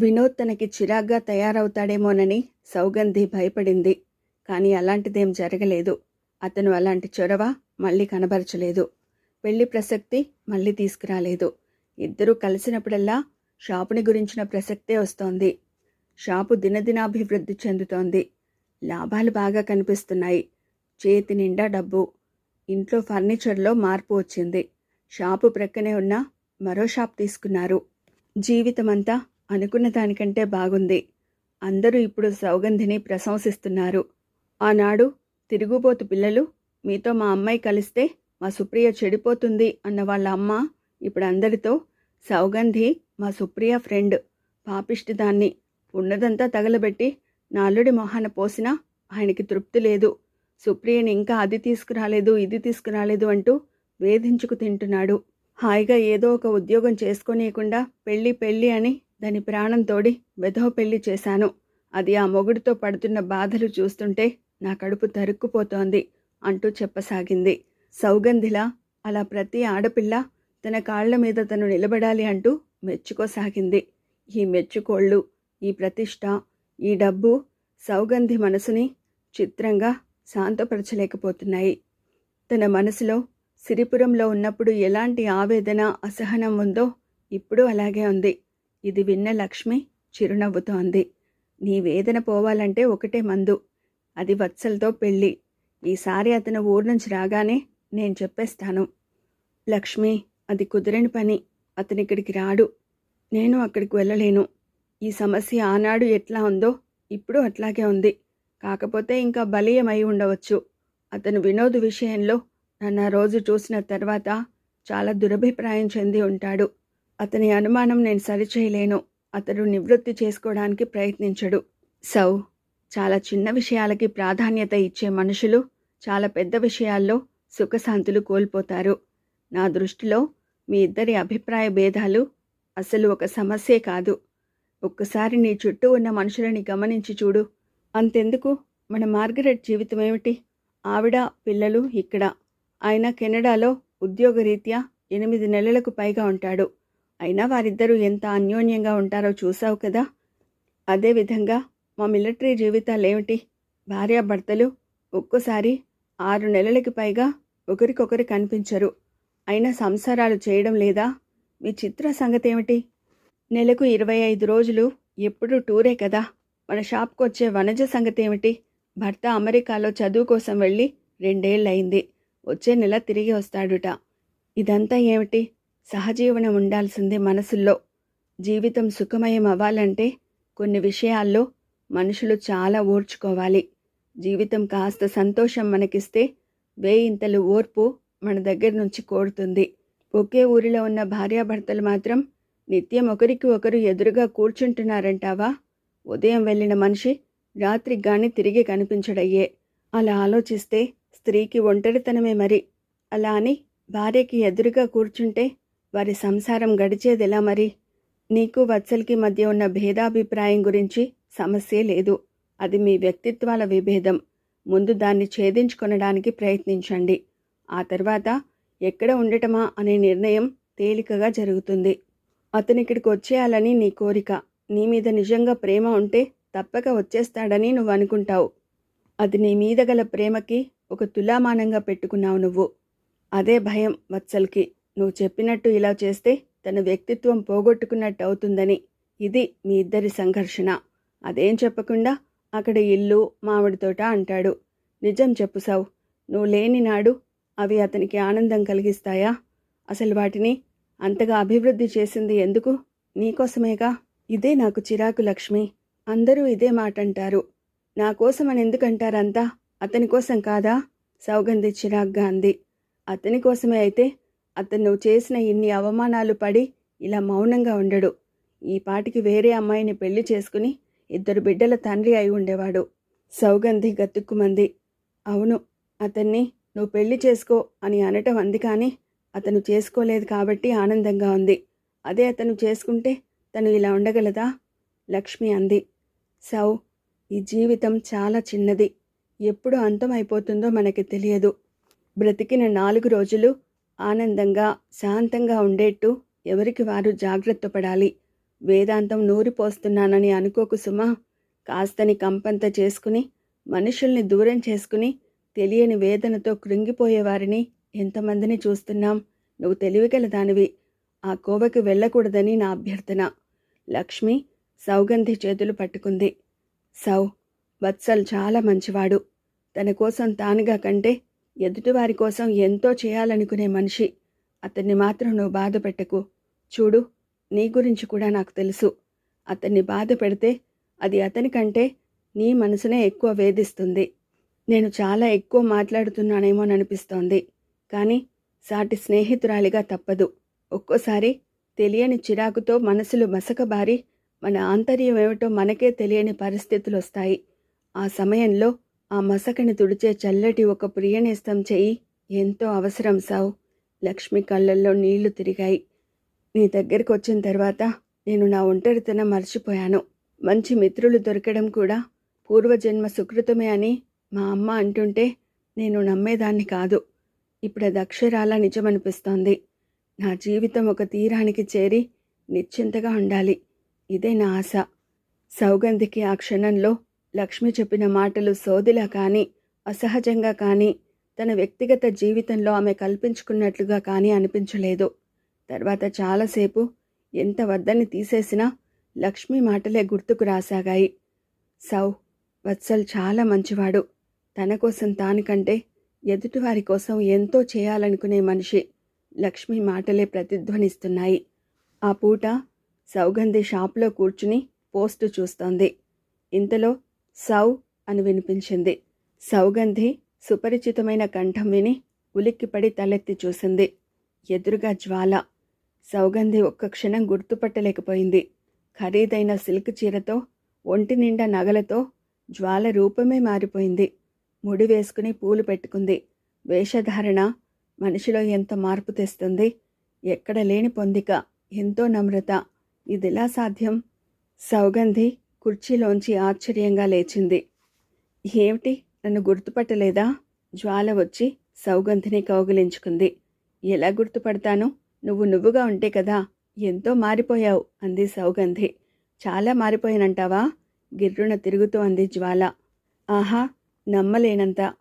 వినోద్ తనకి చిరాగ్గా తయారవుతాడేమోనని సౌగంధి భయపడింది. కానీ అలాంటిదేం జరగలేదు. అతను అలాంటి చొరవ మళ్ళీ కనబరచలేదు. పెళ్ళి ప్రసక్తి మళ్ళీ తీసుకురాలేదు. ఇద్దరూ కలిసినప్పుడల్లా షాపుని గురించిన ప్రసక్తే వస్తోంది. షాపు దినదినాభివృద్ధి చెందుతోంది. లాభాలు బాగా కనిపిస్తున్నాయి. చేతి నిండా డబ్బు. ఇంట్లో ఫర్నిచర్లో మార్పు వచ్చింది. షాపు ప్రక్కనే ఉన్న మరో షాప్ తీసుకున్నారు. జీవితమంతా అనుకున్న దానికంటే బాగుంది. అందరూ ఇప్పుడు సౌగంధిని ప్రశంసిస్తున్నారు. ఆనాడు తిరుగుబోతు పిల్లలు మీతో మా అమ్మాయి కలిస్తే మా సుప్రియ చెడిపోతుంది అన్న వాళ్ళ అమ్మ ఇప్పుడు అందరితో సౌగంధి మా సుప్రియ ఫ్రెండ్ పాపిష్టి దాన్ని. ఉన్నదంతా తగలబెట్టి నాలుడి మొహాన పోసినా ఆయనకి తృప్తి లేదు. సుప్రియని ఇంకా అది తీసుకురాలేదు ఇది తీసుకురాలేదు అంటూ వేధించుకు తింటున్నాడు. హాయిగా ఏదో ఒక ఉద్యోగం చేసుకోనీయకుండా పెళ్ళి పెళ్ళి అని దాని ప్రాణం తోడి వెధవ పెళ్ళి చేశాను. అది ఆ మొగుడితో పడుతున్న బాధలు చూస్తుంటే నా కడుపు తరుక్కుపోతోంది అంటూ చెప్పసాగింది. సౌగంధిలా అలా ప్రతి ఆడపిల్ల తన కాళ్ళ మీద తను నిలబడాలి అంటూ మెచ్చుకోసాగింది. ఈ మెచ్చుకోళ్ళు ఈ ప్రతిష్ట ఈ డబ్బు సౌగంధి మనసుని చిత్రంగా శాంతపరచలేకపోతున్నాయి. తన మనసులో సిరిపురంలో ఉన్నప్పుడు ఎలాంటి ఆవేదన అసహనం ఉందో ఇప్పుడు అలాగే ఉంది. ఇది విన్న లక్ష్మి చిరునవ్వుతోంది. నీ వేదన పోవాలంటే ఒకటే మందు. అది వత్సలతో పెళ్ళి. ఈసారి అతను ఊరు నుంచి రాగానే నేను చెప్పేస్తాను. లక్ష్మి అది కుదరని పని. అతనిక్కడికి రాడు. నేను అక్కడికి వెళ్ళలేను. ఈ సమస్య ఆనాడు ఎట్లా ఉందో ఇప్పుడు అట్లాగే ఉంది. కాకపోతే ఇంకా బలీయమై ఉండవచ్చు. అతను వినోద్ విషయంలో నన్ను ఆ రోజు చూసిన తర్వాత చాలా దురభిప్రాయం చెంది ఉంటాడు. అతని అనుమానం నేను సరిచేయలేను. అతడు నివృత్తి చేసుకోవడానికి ప్రయత్నించడు. సౌ చాలా చిన్న విషయాలకి ప్రాధాన్యత ఇచ్చే మనుషులు చాలా పెద్ద విషయాల్లో సుఖశాంతులు కోల్పోతారు. నా దృష్టిలో మీ ఇద్దరి అభిప్రాయ భేదాలు అసలు ఒక సమస్యే కాదు. ఒక్కసారి నీ చుట్టూ ఉన్న మనుషులని గమనించి చూడు. అంతెందుకు? మన మార్గరెట్ జీవితం ఏమిటి? ఆవిడ పిల్లలు ఇక్కడ. ఆయన కెనడాలో ఉద్యోగరీత్యా ఎనిమిది నెలలకు పైగా ఉంటాడు. అయినా వారిద్దరూ ఎంత అన్యోన్యంగా ఉంటారో చూసావు కదా? అదేవిధంగా మా మిలిటరీ జీవితాలేమిటి? భార్యాభర్తలు ఒక్కోసారి ఆరు నెలలకి పైగా ఒకరికొకరు కనిపించరు. అయినా సంసారాలు చేయడం లేదా? మీ చిత్ర సంగతి ఏమిటి నెలకు ఇరవై ఐదు రోజులు ఎప్పుడు టూరే కదా? మన షాప్కి వచ్చే వనజ సంగతి ఏమిటి భర్త అమెరికాలో చదువు కోసం వెళ్ళి రెండేళ్ళయింది. వచ్చే నెల తిరిగి వస్తాడుట. ఇదంతా ఏమిటి? సహజీవనం ఉండాల్సిందే మనసుల్లో. జీవితం సుఖమయం అవ్వాలంటే కొన్ని విషయాల్లో మనుషులు చాలా ఓర్చుకోవాలి. జీవితం కాస్త సంతోషం మనకిస్తే వేయింతలు ఓర్పు మన దగ్గర నుంచి కోరుతుంది. ఒకే ఊరిలో ఉన్న భార్యాభర్తలు మాత్రం నిత్యం ఒకరికి ఒకరు ఎదురుగా కూర్చుంటున్నారంటావా? ఉదయం వెళ్ళిన మనిషి రాత్రికి గాని తిరిగి కనిపించడయ్యే. అలా ఆలోచిస్తే స్త్రీకి ఒంటరితనమే మరి. అలా అని భార్యకి ఎదురుగా కూర్చుంటే వారి సంసారం గడిచేదెలా మరి? నీకు వత్సల్కి మధ్య ఉన్న భేదాభిప్రాయం గురించి సమస్యే లేదు. అది మీ వ్యక్తిత్వాల విభేదం. ముందు దాన్ని ఛేదించుకొనడానికి ప్రయత్నించండి. ఆ తర్వాత ఎక్కడ ఉండటమా అనే నిర్ణయం తేలికగా జరుగుతుంది. అతని ఇక్కడికి వచ్చేయాలని నీ కోరిక. నీ మీద నిజంగా ప్రేమ ఉంటే తప్పక వచ్చేస్తాడని నువ్వు అనుకుంటావు. అది నీ మీద గల ప్రేమకి ఒక తులామానంగా పెట్టుకున్నావు నువ్వు. అదే భయం వత్సల్కి. నువ్వు చెప్పినట్టు ఇలా చేస్తే తన వ్యక్తిత్వం పోగొట్టుకున్నట్టు అవుతుందని. ఇది మీ ఇద్దరి సంఘర్షణ. అదేం చెప్పకుండా అక్కడ ఇల్లు మామిడితోట అంటాడు. నిజం చెప్పు సావు. నువ్వు లేని నాడు అవి అతనికి ఆనందం కలిగిస్తాయా? అసలు వాటిని అంతగా అభివృద్ధి చేసింది ఎందుకు? నీకోసమేగా ఇదే నాకు చిరాకు లక్ష్మి. అందరూ ఇదే మాట అంటారు నా కోసమని ఎందుకంటారంతా? అతని కోసం కాదా? సౌగంధి చిరాగ్గా అంది. అతని కోసమే అయితే అతను నువ్వు చేసిన ఇన్ని అవమానాలు పడి ఇలా మౌనంగా ఉండడు. ఈ పాటికి వేరే అమ్మాయిని పెళ్ళి చేసుకుని ఇద్దరు బిడ్డల తండ్రి అయి ఉండేవాడు. సౌగంధి గతుక్కుమంది. అవును అతన్ని నువ్వు పెళ్ళి చేసుకో అని అనటం అంది కానీ అతను చేసుకోలేదు కాబట్టి ఆనందంగా ఉంది. అదే అతను చేసుకుంటే తను ఇలా ఉండగలదా? లక్ష్మి అంది. సౌ ఈ జీవితం చాలా చిన్నది. ఎప్పుడు అంతం అయిపోతుందో మనకి తెలియదు. బ్రతికిన నాలుగు రోజులు ఆనందంగా శాంతంగా ఉండేట్టు ఎవరికి వారు జాగ్రత్త పడాలి. వేదాంతం నూరిపోస్తున్నానని అనుకోకు సుమా. కాస్తని కంపంత చేసుకుని మనుషుల్ని దూరం చేసుకుని తెలియని వేదనతో కృంగిపోయేవారిని ఎంతమందిని చూస్తున్నాం? నువ్వు తెలివిగల దానివి. ఆ కోవకి వెళ్ళకూడదని నా అభ్యర్థన. లక్ష్మి సౌగంధి చేతులు పట్టుకుంది. సౌ వత్సల్ చాలా మంచివాడు. తన కోసం తానుగా కంటే ఎదుటివారి కోసం ఎంతో చేయాలనుకునే మనిషి అతన్ని మాత్రం నువ్వు బాధ పెట్టకు. చూడు నీ గురించి కూడా నాకు తెలుసు. అతన్ని బాధ పెడితే అది అతని కంటే నీ మనసునే ఎక్కువ వేధిస్తుంది. నేను చాలా ఎక్కువ మాట్లాడుతున్నానేమోననిపిస్తోంది. కానీ సాటి స్నేహితురాలిగా తప్పదు. ఒక్కోసారి తెలియని చిరాకుతో మనసులు మసకబారి మన ఆంతర్యం ఏమిటో మనకే తెలియని పరిస్థితులు వస్తాయి ఆ సమయంలో ఆ మసకని తుడిచే చల్లటి ఒక ప్రియనేస్తం చెయ్యి. ఎంతో అవసరం సావు. లక్ష్మి కళ్ళల్లో నీళ్ళు తిరిగాయి. నీ దగ్గరికి వచ్చిన తర్వాత నేను నా ఒంటరితనం మర్చిపోయాను. మంచి మిత్రులు దొరకడం కూడా పూర్వజన్మ సుకృతమే అని మా అమ్మ అంటుంటే నేను నమ్మేదాన్ని కాదు. ఇప్పుడు అది అక్షరాల నిజమనిపిస్తోంది. నా జీవితం ఒక తీరానికి చేరి నిశ్చింతగా ఉండాలి. ఇదే నా ఆశ. సౌగంధికి ఆ క్షణంలో లక్ష్మి చెప్పిన మాటలు సోదిలా కానీ అసహజంగా కానీ తన వ్యక్తిగత జీవితంలో ఆమె కల్పించుకున్నట్లుగా కానీ అనిపించలేదు. తర్వాత చాలాసేపు ఎంత వద్దని తీసేసినా లక్ష్మి మాటలే గుర్తుకు రాసాగాయి. సౌ వత్సల్ చాలా మంచివాడు. తన కోసం తానికంటే ఎదుటివారి కోసం ఎంతో చేయాలనుకునే మనిషి లక్ష్మి మాటలే ప్రతిధ్వనిస్తున్నాయి. ఆ పూట సౌగంధి షాప్లో కూర్చుని పోస్టు చూస్తోంది. ఇంతలో సౌ అని వినిపించింది. సౌగంధి సుపరిచితమైన కంఠం విని ఉలిక్కిపడి తలెత్తి చూసింది. ఎదురుగా జ్వాల. సౌగంధి ఒక్క క్షణం గుర్తుపట్టలేకపోయింది. ఖరీదైన సిల్క్ చీరతో ఒంటి నిండా నగలతో జ్వాల రూపమే మారిపోయింది. ముడి వేసుకుని పూలు పెట్టుకుంది. వేషధారణ మనిషిలో ఎంత మార్పు తెస్తుంది? ఎక్కడ లేని పొందిక ఎంతో నమ్రత. ఇదిలా సాధ్యం? సౌగంధి కుర్చీలోంచి ఆశ్చర్యంగా లేచింది. ఏమిటి? నన్ను గుర్తుపట్టలేదా? జ్వాల వచ్చి సౌగంధిని కౌగిలించుకుంది. ఎలా గుర్తుపడతాను? నువ్వు నువ్వుగా ఉంటే కదా ఎంతో మారిపోయావు అంది సౌగంధి. చాలా మారిపోయానంటావా? గిర్రున తిరుగుతూ అంది జ్వాల. ఆహా నమ్మలేనంత.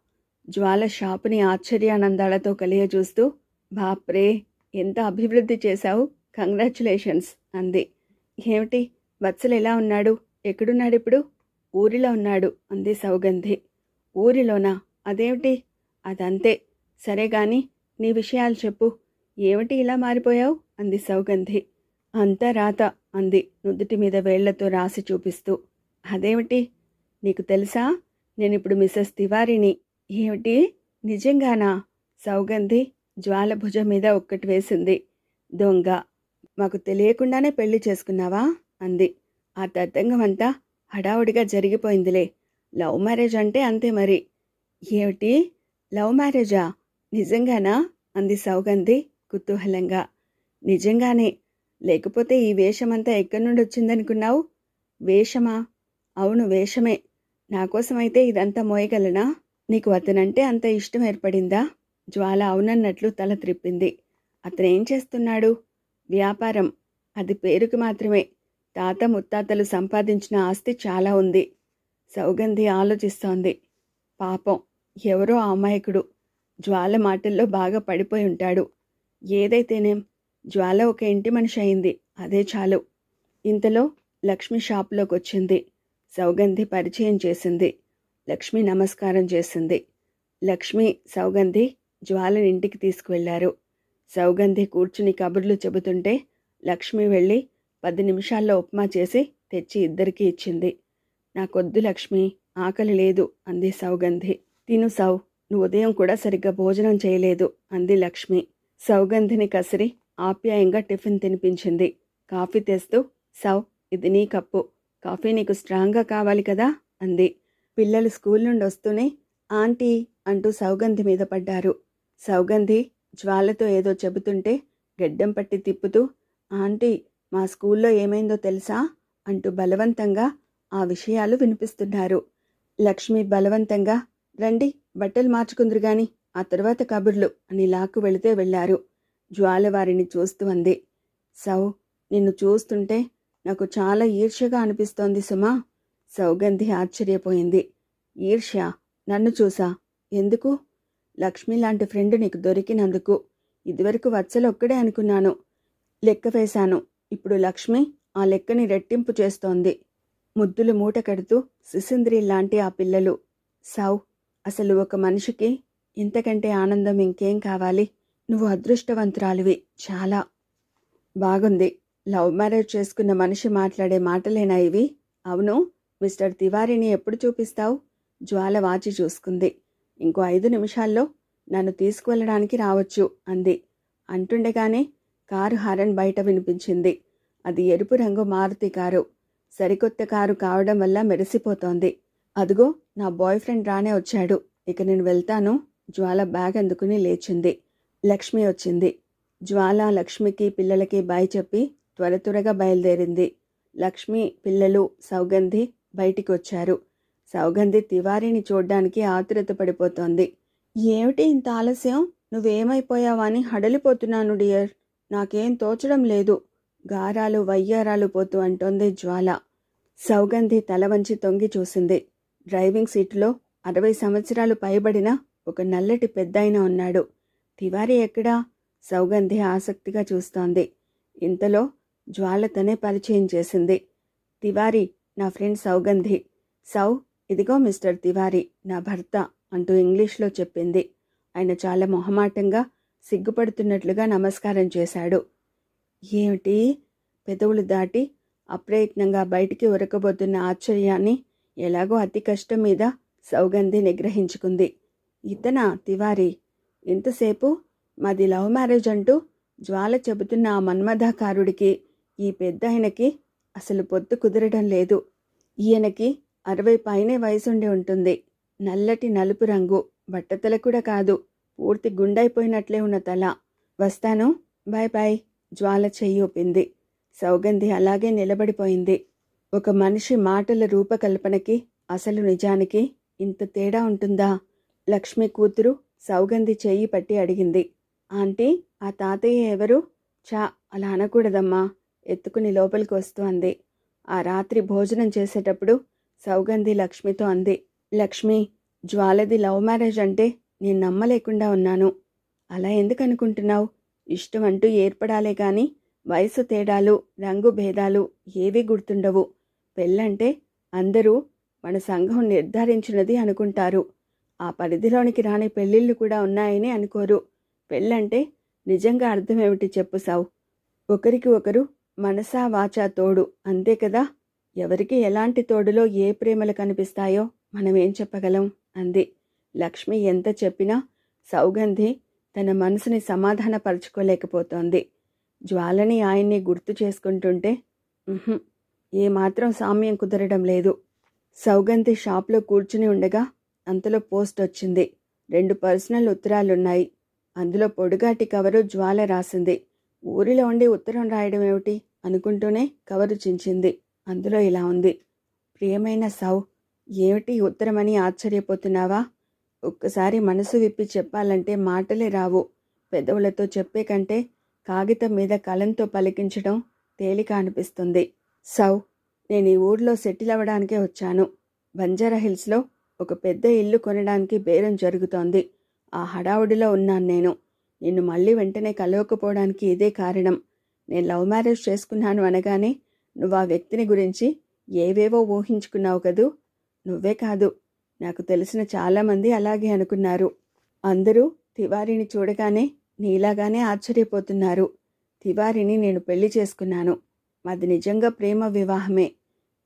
జ్వాల షాపుని ఆశ్చర్యానందాలతో కలియజూస్తూ బాప్రే ఎంత అభివృద్ధి చేశావు? కంగ్రాచులేషన్స్ అంది. ఏమిటి? వత్సలు ఎలా ఉన్నాడు? ఎక్కడున్నాడిప్పుడు ఊరిలో ఉన్నాడు అంది సౌగంధి. ఊరిలోనా? అదేమిటి? అదంతే. సరే గాని నీ విషయాలు చెప్పు. ఏమిటి ఇలా మారిపోయావు? అంది సౌగంధి. అంతా రాత అంది నుదుటి మీద వేళ్ళతో రాసి చూపిస్తూ. అదేమిటి? నీకు తెలుసా? నేనిప్పుడు మిస్సెస్ తివారిని. ఏమిటి? నిజంగానా? సౌగంధి జ్వాల భుజం మీద ఒక్కటి వేసింది. దొంగ! మాకు తెలియకుండానే పెళ్ళి చేసుకున్నావా? అంది. ఆ తతంగం అంతా హడావుడిగా జరిగిపోయిందిలే. లవ్ మ్యారేజ్ అంటే అంతే మరి. ఏమిటి? లవ్ మ్యారేజా? నిజంగానా? అంది సౌగంధి కుతూహలంగా. నిజంగానే. లేకపోతే ఈ వేషమంతా ఎక్కడి నుండి వచ్చిందనుకున్నావు వేషమా? అవును వేషమే. నా కోసమైతే ఇదంతా మోయగలనా? నీకు అతనంటే అంత ఇష్టం ఏర్పడిందా? జ్వాల అవునన్నట్లు తల త్రిప్పింది. అతనేం చేస్తున్నాడు? వ్యాపారం. అది పేరుకి మాత్రమే. తాత ముత్తాతలు సంపాదించిన ఆస్తి చాలా ఉంది. సౌగంధి ఆలోచిస్తోంది. పాపం ఎవరో అమాయకుడు. జ్వాల మాటల్లో బాగా పడిపోయి ఉంటాడు. ఏదైతేనేం జ్వాల ఒక ఇంటి మనిషి అయింది. అదే చాలు. ఇంతలో లక్ష్మి షాప్లోకి వచ్చింది సౌగంధి పరిచయం చేసింది. లక్ష్మి నమస్కారం చేసింది. లక్ష్మి సౌగంధి జ్వాలని ఇంటికి తీసుకువెళ్ళారు సౌగంధి కూర్చుని కబుర్లు చెబుతుంటే లక్ష్మి వెళ్ళి పది నిమిషాల్లో ఉప్మా చేసి తెచ్చి ఇద్దరికీ ఇచ్చింది. నాకొద్దు లక్ష్మి ఆకలి లేదు అంది సౌగంధి. తిను సౌ నువ్వు ఉదయం కూడా సరిగ్గా భోజనం చేయలేదు అంది లక్ష్మి. సౌగంధిని కసిరి ఆప్యాయంగా టిఫిన్ తినిపించింది. కాఫీ తెస్తూ సౌ ఇది నీ కప్పు. కాఫీ నీకు స్ట్రాంగ్గా కావాలి కదా అంది. పిల్లలు స్కూల్ నుండి వస్తూనే ఆంటీ అంటూ సౌగంధి మీద పడ్డారు. సౌగంధి జ్వాలతో ఏదో చెబుతుంటే గెడ్డం పట్టి తిప్పుతూ ఆంటీ మా స్కూల్లో ఏమైందో తెలుసా? అంటూ బలవంతంగా ఆ విషయాలు వినిపిస్తున్నారు. లక్ష్మి బలవంతంగా రండి బట్టలు మార్చుకుందరు గాని ఆ తర్వాత కబుర్లు అని లాక్కు వెళితే వెళ్ళారు జ్వాల వారిని చూస్తూ అంది. సౌ నిన్ను చూస్తుంటే నాకు చాలా ఈర్ష్యగా అనిపిస్తోంది సుమా. సౌగంధి ఆశ్చర్యపోయింది. ఈర్ష్య? నన్ను చూసా? ఎందుకు? లక్ష్మి లాంటి ఫ్రెండ్ నీకు దొరికినందుకు. ఇదివరకు వత్సలొక్కడే అనుకున్నాను. లెక్క వేశాను. ఇప్పుడు లక్ష్మి ఆ లెక్కని రెట్టింపు చేస్తోంది. ముద్దులు మూట కడుతూ శిశింద్రి లాంటి ఆ పిల్లలు. సావ్ అసలు ఒక మనిషికి ఇంతకంటే ఆనందం ఇంకేం కావాలి? నువ్వు అదృష్టవంతురాలివి చాలా. బాగుంది. లవ్ మ్యారేజ్ చేసుకున్న మనిషి మాట్లాడే మాటలేనా ఇవి? అవును. మిస్టర్ తివారీని ఎప్పుడు చూపిస్తావు? జ్వాల వాచి చూసుకుంది. ఇంకో ఐదు నిమిషాల్లో నన్ను తీసుకువెళ్ళడానికి రావచ్చు అంది. అంటుండగానే కారు హారన్ బయట వినిపించింది. అది ఎరుపు రంగు మారుతి కారు. సరికొత్త కారు కావడం వల్ల మెరిసిపోతోంది. అదిగో నా బాయ్ ఫ్రెండ్ రానే వచ్చాడు. ఇక నేను వెళ్తాను. జ్వాల బ్యాగ్ అందుకుని లేచింది. లక్ష్మి వచ్చింది. జ్వాల లక్ష్మికి పిల్లలకి బాయ్ చెప్పి త్వర త్వరగా బయలుదేరింది. లక్ష్మి పిల్లలు సౌగంధి బయటికి వచ్చారు సౌగంధి తివారీని చూడ్డానికి ఆతురత పడిపోతోంది. ఏమిటి ఇంత ఆలస్యం? నువ్వేమైపోయావా అని హడలిపోతున్నాను డియర్. నాకేం తోచడం లేదు. గారాలు వయ్యారాలు పోతూ అంటోంది జ్వాల. సౌగంధి తల వంచి తొంగి చూసింది. డ్రైవింగ్ సీటులో అరవై సంవత్సరాలు పైబడిన ఒక నల్లటి పెద్దాయన ఉన్నాడు. తివారీ ఎక్కడా? సౌగంధి ఆసక్తిగా చూస్తోంది. ఇంతలో జ్వాల తనే పరిచయం చేసింది. తివారి నా ఫ్రెండ్ సౌగంధి. సౌ ఇదిగో మిస్టర్ తివారి నా భర్త అంటూ ఇంగ్లీష్లో చెప్పింది. ఆయన చాలా మొహమాటంగా సిగ్గుపడుతున్నట్లుగా నమస్కారం చేశాడు. ఏమిటి? పెదవులు దాటి అప్రయత్నంగా బయటికి ఉరకబోతున్న ఆశ్చర్యాన్ని ఎలాగో అతి కష్టం మీద సౌగంధి నిగ్రహించుకుంది. ఇతనా తివారి? ఇంతసేపు మాది లవ్ మ్యారేజ్ అంటూ జ్వాల చెబుతున్న ఆ మన్మథాకారుడికి ఈ పెద్ద ఆయనకి అసలు పొత్తు కుదరడం లేదు. ఈయనకి అరవై పైనే వయసుండి ఉంటుంది. నల్లటి నలుపు రంగు బట్టతల కూడా కాదు. పూర్తి గుండైపోయినట్లే ఉన్న తల. వస్తాను. Bye bye. జ్వాల చెయ్యి ఊపింది. సౌగంధి అలాగే నిలబడిపోయింది. ఒక మనిషి మాటల రూపకల్పనకి అసలు నిజానికి ఇంత తేడా ఉంటుందా? లక్ష్మి కూతురు సౌగంధి చెయ్యి పట్టి అడిగింది. ఆంటీ ఆ తాతయ్య ఎవరు? చా అలా అనకూడదమ్మా. ఎత్తుకుని లోపలికి వస్తూ అంది. ఆ రాత్రి భోజనం చేసేటప్పుడు సౌగంధి లక్ష్మితో అంది. లక్ష్మి జ్వాలది లవ్ మ్యారేజ్ అంటే నేను నమ్మలేకుండా ఉన్నాను. అలా ఎందుకు అనుకుంటున్నావు ఇష్టం అంటూ ఏర్పడాలే గాని వయసు తేడాలు రంగు భేదాలు ఏవీ గుర్తుండవు. పెళ్ళంటే అందరూ మన సంఘం నిర్ధారించినది అనుకుంటారు. ఆ పరిధిలోనికి రాని పెళ్ళిళ్ళు కూడా ఉన్నాయని అనుకోరు. పెళ్ళంటే నిజంగా అర్థమేమిటి చెప్పు సావు? ఒకరికి ఒకరు మనసా వాచా తోడు. అంతే కదా? ఎవరికి ఎలాంటి తోడులో ఏ ప్రేమలు కనిపిస్తాయో మనమేం చెప్పగలం? అంది. లక్ష్మి ఎంత చెప్పినా సౌగంధి తన మనసుని సమాధానపరచుకోలేకపోతోంది. జ్వాలని ఆయన్ని గుర్తు చేసుకుంటుంటే ఏమాత్రం సామ్యం కుదరడం లేదు. సౌగంధి షాప్లో కూర్చుని ఉండగా అంతలో పోస్ట్ వచ్చింది. రెండు పర్సనల్ ఉత్తరాలున్నాయి. అందులో పొడుగాటి కవరు జ్వాల రాసింది. ఊరిలో ఉండి ఉత్తరం రాయడం ఏమిటి? అనుకుంటూనే కవరు చించింది. అందులో ఇలా ఉంది. ప్రియమైన సౌ ఏమిటి ఉత్తరమని ఆశ్చర్యపోతున్నావా? ఒక్కసారి మనసు విప్పి చెప్పాలంటే మాటలే రావు. పెదవులతో చెప్పే కంటే కాగితం మీద కలంతో పలికించడం తేలిక అనిపిస్తుంది. సౌ నేను ఈ ఊర్లో సెటిల్ అవ్వడానికే వచ్చాను. బంజారా హిల్స్లో ఒక పెద్ద ఇల్లు కొనడానికి బేరం జరుగుతోంది. ఆ హడావుడిలో ఉన్నాను నేను. నిన్ను మళ్ళీ వెంటనే కలవకపోవడానికి ఇదే కారణం. నేను లవ్ మ్యారేజ్ చేసుకున్నాను అనగానే నువ్వు ఆ వ్యక్తిని గురించి ఏవేవో ఊహించుకున్నావు కదూ? నువ్వే కాదు. నాకు తెలిసిన చాలామంది అలాగే అనుకున్నారు. అందరూ తివారిని చూడగానే నీలాగానే ఆశ్చర్యపోతున్నారు. తివారిని నేను పెళ్ళి చేసుకున్నాను. మాది నిజంగా ప్రేమ వివాహమే.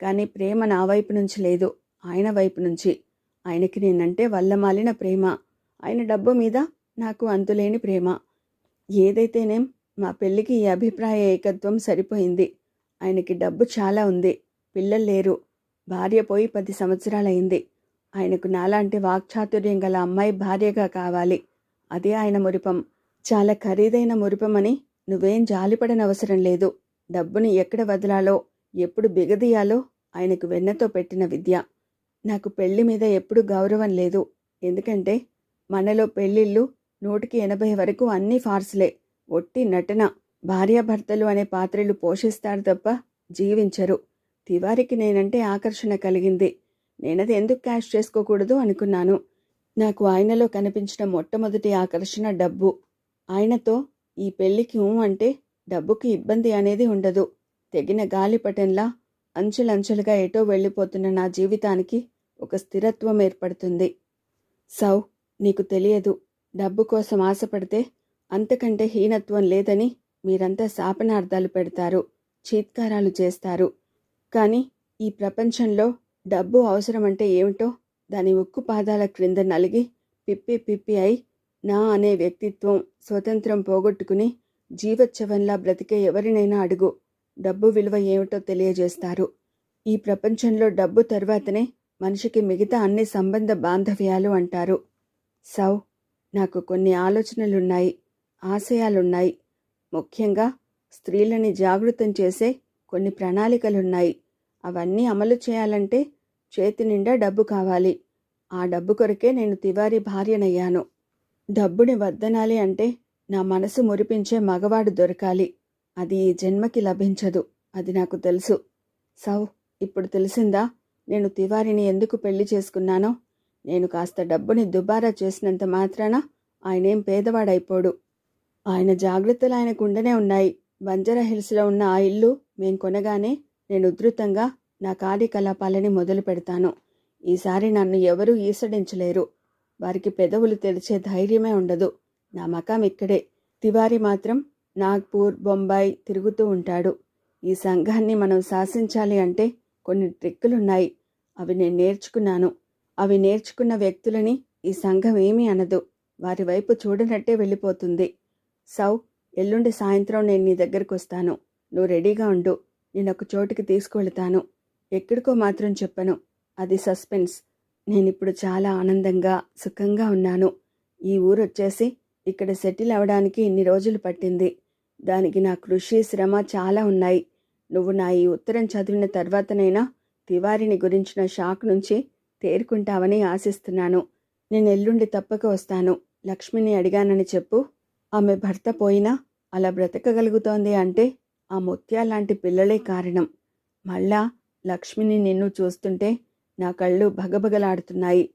కానీ ప్రేమ నా వైపు నుంచి లేదు. ఆయన వైపు నుంచి. ఆయనకి నేనంటే వల్లమాలిన ప్రేమ. ఆయన డబ్బు మీద నాకు అంతులేని ప్రేమ. ఏదైతేనేం మా పెళ్ళికి ఈ అభిప్రాయ ఏకత్వం సరిపోయింది. ఆయనకి డబ్బు చాలా ఉంది. పిల్లలు లేరు. భార్య పోయి పది సంవత్సరాలైంది. ఆయనకు నాలాంటి వాక్చాతుర్యం గల అమ్మాయి భార్యగా కావాలి. అదే ఆయన మురిపం. చాలా ఖరీదైన మురిపమని నువ్వేం జాలిపడనవసరం లేదు. డబ్బుని ఎక్కడ వదలాలో ఎప్పుడు బిగదీయాలో ఆయనకు వెన్నతో పెట్టిన విద్య. నాకు పెళ్ళి మీద ఎప్పుడు గౌరవం లేదు. ఎందుకంటే మనలో పెళ్ళిళ్ళు నూటికి ఎనభై వరకు అన్నీ ఫార్సులే. ఒట్టి నటన భార్యాభర్తలు అనే పాత్రలు పోషిస్తారు తప్ప జీవించరు. తివారికి నేనంటే ఆకర్షణ కలిగింది. నేనది ఎందుకు క్యాష్ చేసుకోకూడదు అనుకున్నాను. నాకు ఆయనలో కనిపించిన మొట్టమొదటి ఆకర్షణ డబ్బు. ఆయనతో ఈ పెళ్ళికి ఊ అంటే డబ్బుకి ఇబ్బంది అనేది ఉండదు. తెగిన గాలిపటంలా అంచెలంచెలుగా ఎటో వెళ్ళిపోతున్న నా జీవితానికి ఒక స్థిరత్వం ఏర్పడుతుంది. సౌ నీకు తెలియదు. డబ్బు కోసం ఆశపడితే అంతకంటే హీనత్వం లేదని మీరంతా శాపనార్థాలు పెడతారు చీత్కారాలు చేస్తారు. కానీ ఈ ప్రపంచంలో డబ్బు అవసరమంటే ఏమిటో దాని ఉక్కు పాదాల క్రింద నలిగి పిప్పి పిప్పి అయి నా అనే వ్యక్తిత్వం స్వతంత్రం పోగొట్టుకుని జీవోత్సవంలా బ్రతికే ఎవరినైనా అడుగు. డబ్బు విలువ ఏమిటో తెలియజేస్తారు. ఈ ప్రపంచంలో డబ్బు తర్వాతనే మనిషికి మిగతా అన్ని సంబంధ బాంధవ్యాలు అంటారు. సౌ నాకు కొన్ని ఆలోచనలున్నాయి ఆశయాలున్నాయి. ముఖ్యంగా స్త్రీలని జాగృతం చేసే కొన్ని ప్రణాళికలున్నాయి. అవన్నీ అమలు చేయాలంటే చేతి నిండా డబ్బు కావాలి. ఆ డబ్బు కొరకే నేను తివారీ భార్యనయ్యాను. డబ్బుని వద్దనాలి అంటే నా మనసు మురిపించే మగవాడు దొరకాలి. అది ఈ జన్మకి లభించదు. అది నాకు తెలుసు. సౌ ఇప్పుడు తెలిసిందా? నేను తివారిని ఎందుకు పెళ్ళి చేసుకున్నానో? నేను కాస్త డబ్బుని దుబారా చేసినంత మాత్రాన ఆయనేం పేదవాడైపోడు. ఆయన జాగ్రత్తలు ఆయనకుండనే ఉన్నాయి. బంజారా హిల్స్లో ఉన్న ఆ ఇల్లు మేం కొనగానే నేను ఉధృతంగా నా కార్యకలాపాలని మొదలు పెడతాను. ఈసారి నన్ను ఎవరూ ఈసడించలేరు. వారికి పెదవులు తెరిచే ధైర్యమే ఉండదు. నా మకాం ఇక్కడే. తివారి మాత్రం నాగ్పూర్ బొంబాయి తిరుగుతూ ఉంటాడు. ఈ సంఘాన్ని మనం శాసించాలి అంటే కొన్ని ట్రిక్కులున్నాయి. అవి నేను నేర్చుకున్నాను. అవి నేర్చుకున్న వ్యక్తులని ఈ సంఘం ఏమీ అనదు. వారి వైపు చూడనట్టే వెళ్ళిపోతుంది. సౌ ఎల్లుండి సాయంత్రం నేను నీ దగ్గరకు వస్తాను నువ్వు రెడీగా ఉండు. నేను ఒక చోటుకి తీసుకువెళ్తాను. ఎక్కడికో మాత్రం చెప్పను. అది సస్పెన్స్. నేనిప్పుడు చాలా ఆనందంగా సుఖంగా ఉన్నాను. ఈ ఊరు వచ్చేసి ఇక్కడ సెటిల్ అవడానికి ఇన్ని రోజులు పట్టింది. దానికి నా కృషి శ్రమ చాలా ఉన్నాయి. నువ్వు నా ఈ ఉత్తరం చదివిన తర్వాతనైనా తివారిని గురించిన షాక్ నుంచి తేరుకుంటావని ఆశిస్తున్నాను. నేను ఎల్లుండి తప్పక వస్తాను. లక్ష్మిని అడిగానని చెప్పు. ఆమె భర్త పోయినా అలా బ్రతకగలుగుతోంది అంటే ఆ ముత్యాలాంటి పిల్లలే కారణం. మళ్ళా లక్ష్మిని నిన్ను చూస్తుంటే నా కళ్ళు భగభగలాడుతున్నాయి.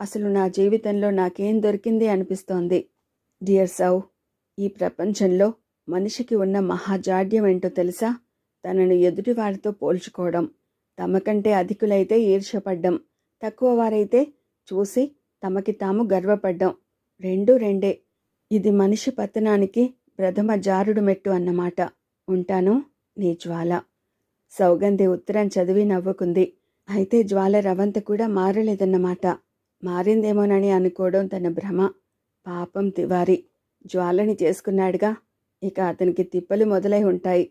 అసలు నా జీవితంలో నాకేం దొరికింది అనిపిస్తోంది. డియర్ సౌ ఈ ప్రపంచంలో మనిషికి ఉన్న మహాజాడ్యం ఏంటో తెలుసా? తనను ఎదుటివారితో పోల్చుకోవడం. తమకంటే అధికులైతే ఈర్ష్యపడ్డం. తక్కువ వారైతే చూసి తమకి తాము గర్వపడ్డం. రెండు రెండే. ఇది మనిషి పతనానికి ప్రథమ జారుడు మెట్టు అన్నమాట. ఉంటాను నీ జ్వాల. సౌగంధి ఉత్తరం చదివి నవ్వుకుంది. అయితే జ్వాల రవంత కూడా మారలేదన్నమాట. మారిందేమోనని అనుకోవడం తన భ్రమ. పాపం తివారి. జ్వాలని చేసుకున్నాడుగా. ఇక అతనికి తిప్పలు మొదలై ఉంటాయి.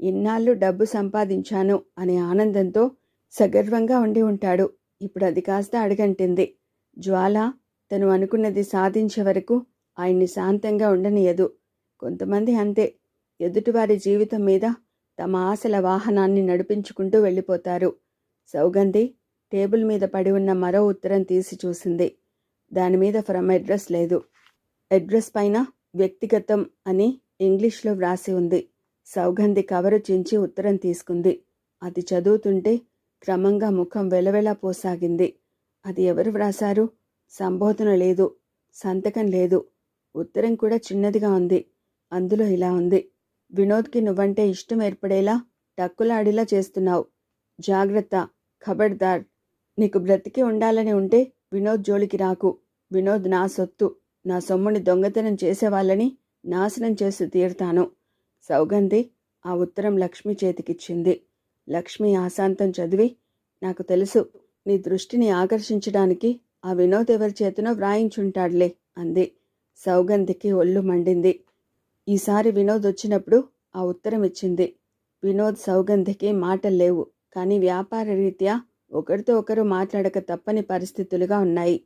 ఇన్నాళ్ళు డబ్బు సంపాదించాను అనే ఆనందంతో సగర్వంగా ఉండి ఉంటాడు. ఇప్పుడు అది కాస్త అడగంటింది. జ్వాల తను అనుకున్నది సాధించే వరకు ఆయన్ని శాంతంగా ఉండనియదు. కొంతమంది అంతే. ఎదుటివారి జీవితం మీద తమ ఆశల వాహనాన్ని నడిపించుకుంటూ వెళ్ళిపోతారు. సౌగంధి టేబుల్ మీద పడి ఉన్న మరో ఉత్తరం తీసి చూసింది. దాని మీద ఫ్రమ్ అడ్రస్ లేదు. అడ్రస్ పైన వ్యక్తిగతం అని ఇంగ్లీష్లో వ్రాసి ఉంది. సౌగంధి కవరు చించి ఉత్తరం తీసుకుంది. అది చదువుతుంటే క్రమంగా ముఖం వెలవెలా పోసాగింది. అది ఎవరు వ్రాసారు సంబోధన లేదు సంతకం లేదు. ఉత్తరం కూడా చిన్నదిగా ఉంది. అందులో ఇలా ఉంది. వినోద్కి నువ్వంటే ఇష్టం ఏర్పడేలా టక్కులాడిలా చేస్తున్నావు. జాగ్రత్త ఖబర్దార్ నీకు బ్రతికి ఉండాలని ఉంటే వినోద్ జోలికి రాకు. వినోద్ నా సొత్తు. నా సొమ్ముని దొంగతనం చేసేవాళ్ళని నాశనం చేసి తీరుతాను. సౌగంధి ఆ ఉత్తరం లక్ష్మి చేతికిచ్చింది. లక్ష్మి ఆశాంతం చదివి నాకు తెలుసు నీ దృష్టిని ఆకర్షించడానికి ఆ వినోద్ ఎవరి చేతినో వ్రాయించుంటాడులే అంది. సౌగంధికి ఒళ్ళు మండింది. ఈసారి వినోద్ వచ్చినప్పుడు ఆ ఉత్తరం ఇచ్చింది. వినోద్ సౌగంధికి మాటలు లేవు. కానీ వ్యాపార రీత్యా ఒకరితో ఒకరు మాట్లాడక తప్పని పరిస్థితులుగా ఉన్నాయి.